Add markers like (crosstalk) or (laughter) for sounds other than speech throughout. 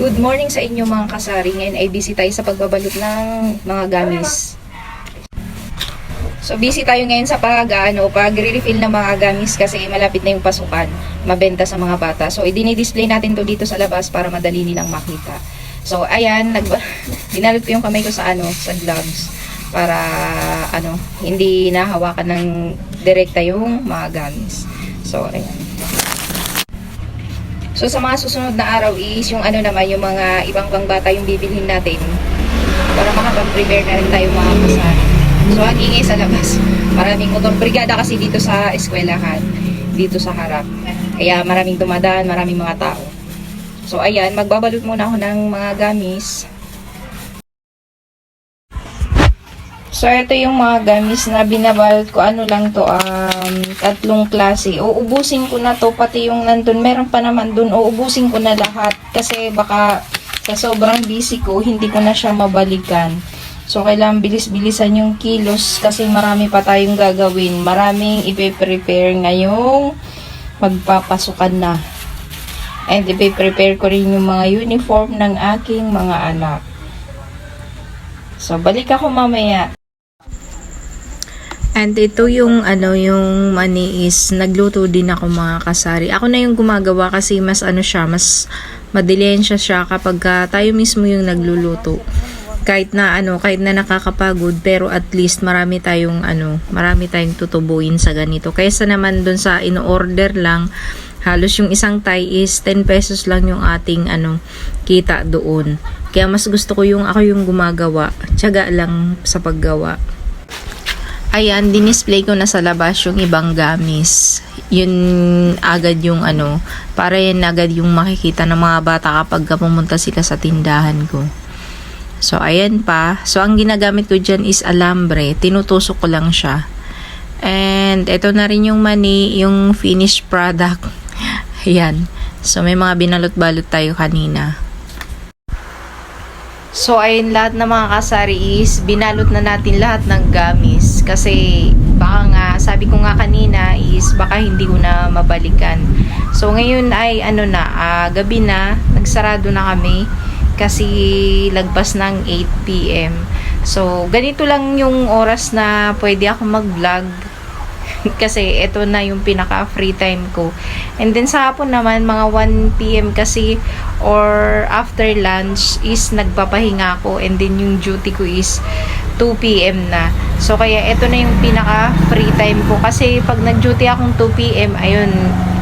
Good morning sa inyo mga kasari. Ngayon ay busy tayo sa pagbabalot ng mga gamis. So busy tayo ngayon sa pag ano, pag-refill ng mga gamis kasi malapit na yung pasukan, mabenta sa mga bata. So i-display natin to dito sa labas para madali nilang makita. So ayan, nag (laughs) dinalot ko yung kamay ko sa ano, sa gloves para ano, hindi nahawakan ng direkta yung mga gamis. So ayan. So sa mga susunod na araw is yung ano naman, yung mga ibang pang bata yung bibilhin natin para makapag-prepare na rin tayo mga kasari. So ang ingay sa labas. Maraming motor. Brigada kasi dito sa eskwelahan. Dito sa harap. Kaya maraming dumadaan, maraming mga tao. So ayan, magbabalot muna ako ng mga gamis. So, ito yung mga gamis na binabalot ko. Ano lang to, um, tatlong klase. Uubusin ko na to, pati yung nandun. Meron pa naman dun, uubusin ko na lahat. Kasi baka sa sobrang busy ko, hindi ko na siya mabalikan. So, kailangan bilis-bilisan yung kilos kasi marami pa tayong gagawin. Maraming ipe-prepare ngayong magpapasukan na. And ipe-prepare ko rin yung mga uniform ng aking mga anak. So, balik ako mamaya. And ito yung ano yung money is nagluto din ako mga kasari. Ako na yung gumagawa kasi mas ano siya, mas madilensya siya kapag ah, tayo mismo yung nagluluto. Kahit na ano, kahit na nakakapagod pero at least marami tayong ano, marami tayong tutubuin sa ganito. Kaysa naman dun sa in-order lang, halos yung isang tie is 10 pesos lang yung ating ano kita doon. Kaya mas gusto ko yung ako yung gumagawa. Tiyaga lang sa paggawa. Ayan, dinisplay ko na sa labas yung ibang gamis. Yun agad yung ano, para yan agad yung makikita ng mga bata kapag pumunta sila sa tindahan ko. So, ayan pa. So, ang ginagamit ko dyan is alambre. Tinutusok ko lang siya. And, ito na rin yung mani, yung finished product. (laughs) Ayan. So, may mga binalot-balot tayo kanina. So, ayun, lahat ng mga kasari is binalot na natin lahat ng gamis. Kasi, baka nga, sabi ko nga kanina is baka hindi ko na mabalikan. So, ngayon ay ano na, ah, gabi na, nagsarado na kami. Kasi, lagpas ng 8pm. So, ganito lang yung oras na pwede ako mag-vlog (laughs) kasi ito na yung pinaka free time ko. And then sa hapon naman mga 1 PM kasi or after lunch is nagpapahinga ako and then yung duty ko is 2 PM na. So kaya ito na yung pinaka free time ko kasi pag nag-duty akong 2 PM ayun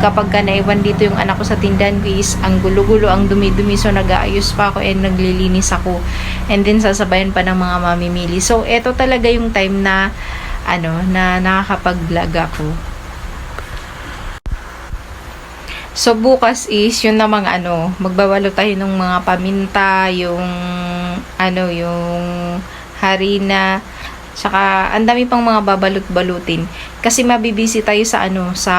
kapag ka naiwan dito yung anak ko sa tindahan ko is ang gulo-gulo, ang dumi-dumi so nag-aayos pa ako and naglilinis ako and then sasabayan pa ng mga mamimili. So ito talaga yung time na ano, na nakakapag-vlog ako. So, bukas is, yun namang ano, magbawalo tayo ng mga paminta, yung, ano, yung harina, Saka, ang dami pang mga babalot-balutin. Kasi mabibisi tayo sa ano, sa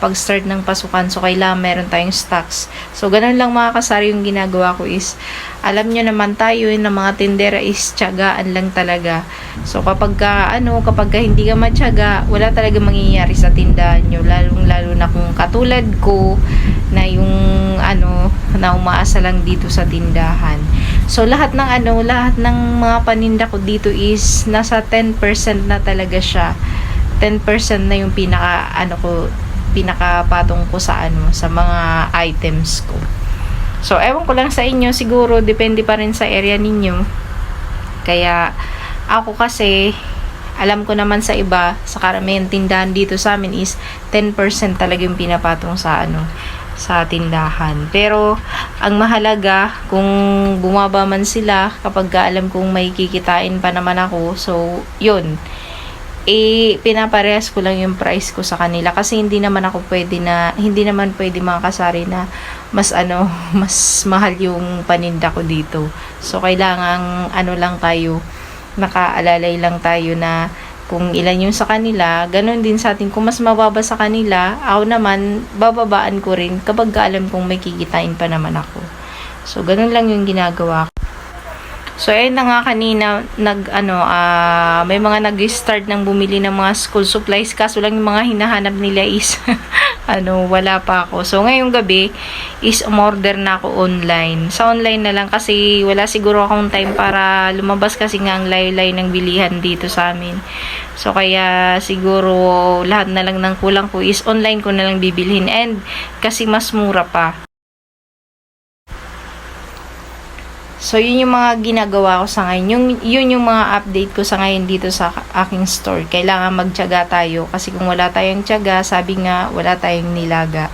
pag-start ng pasukan. So, kailangan meron tayong stocks. So, ganun lang mga kasari yung ginagawa ko is, alam nyo naman tayo na mga tindera is tiyagaan lang talaga. So, kapag ka, ano, kapag ka hindi ka matyaga, wala talaga mangyayari sa tindahan nyo. Lalong-lalo na kung katulad ko, na yung, ano, na umaasa lang dito sa tindahan. So, lahat ng ano, lahat ng mga paninda ko dito is nasa 10% na talaga siya. 10% na yung pinaka, ano ko, pinakapatong ko sa ano, sa mga items ko. So, ewan ko lang sa inyo, siguro, depende pa rin sa area ninyo. Kaya, ako kasi, alam ko naman sa iba, sa karamihan tindahan dito sa amin is 10% talaga yung pinapatong sa ano, sa tindahan. Pero, ang mahalaga, kung bumaba man sila, kapag ka alam kong may kikitain pa naman ako, so, yun. Eh, pinaparehas ko lang yung price ko sa kanila. Kasi hindi naman ako pwede na, hindi naman pwede mga kasari na mas ano, (laughs) mas mahal yung paninda ko dito. So, kailangan, ano lang tayo, nakaalalay lang tayo na kung ilan yung sa kanila, ganun din sa atin. Kung mas mababa sa kanila, ako naman, bababaan ko rin kapag alam kong may kikitain pa naman ako. So, ganun lang yung ginagawa ko. So, ayun na nga kanina, nag, ano, ah, may mga nag-start ng bumili ng mga school supplies, kaso lang yung mga hinahanap nila is (laughs) ano, wala pa ako. So, ngayong gabi is umorder na ako online. Sa online na lang kasi wala siguro akong time para lumabas kasi nga ang layo-layo ng bilihan dito sa amin. So, kaya siguro lahat na lang ng kulang ko is online ko na lang bibilhin. And kasi mas mura pa. So, yun yung mga ginagawa ko sa ngayon. Yung, yun yung mga update ko sa ngayon dito sa aking store. Kailangan magtiyaga tayo. Kasi kung wala tayong tiyaga, sabi nga, wala tayong nilaga.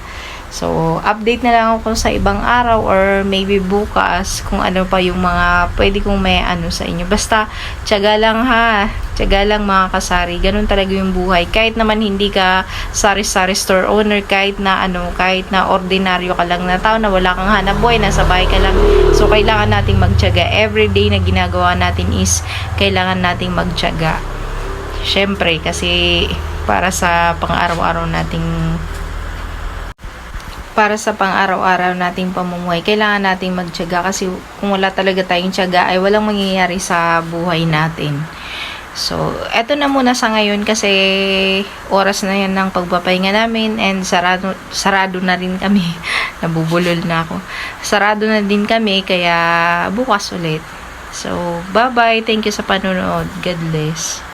So, update na lang ako sa ibang araw or maybe bukas kung ano pa yung mga pwede kong may ano sa inyo. Basta, tiyaga lang ha. Tiyaga lang mga kasari. Ganun talaga yung buhay. Kahit naman hindi ka sari-sari store owner, kahit na ano, kahit na ordinaryo ka lang na tao na wala kang hanap buhay, nasa bahay ka lang. So, kailangan nating magtiyaga. Every day na ginagawa natin is kailangan nating magtiyaga. Syempre, kasi para sa pang-araw-araw nating para sa pang-araw-araw nating pamumuhay, kailangan nating magtiyaga kasi kung wala talaga tayong tiyaga ay walang mangyayari sa buhay natin. So, eto na muna sa ngayon kasi oras na yan ng pagpapahinga namin and sarado, sarado na rin kami. (laughs) Nabubulol na ako. Sarado na din kami kaya bukas ulit. So, bye-bye. Thank you sa panonood. God bless.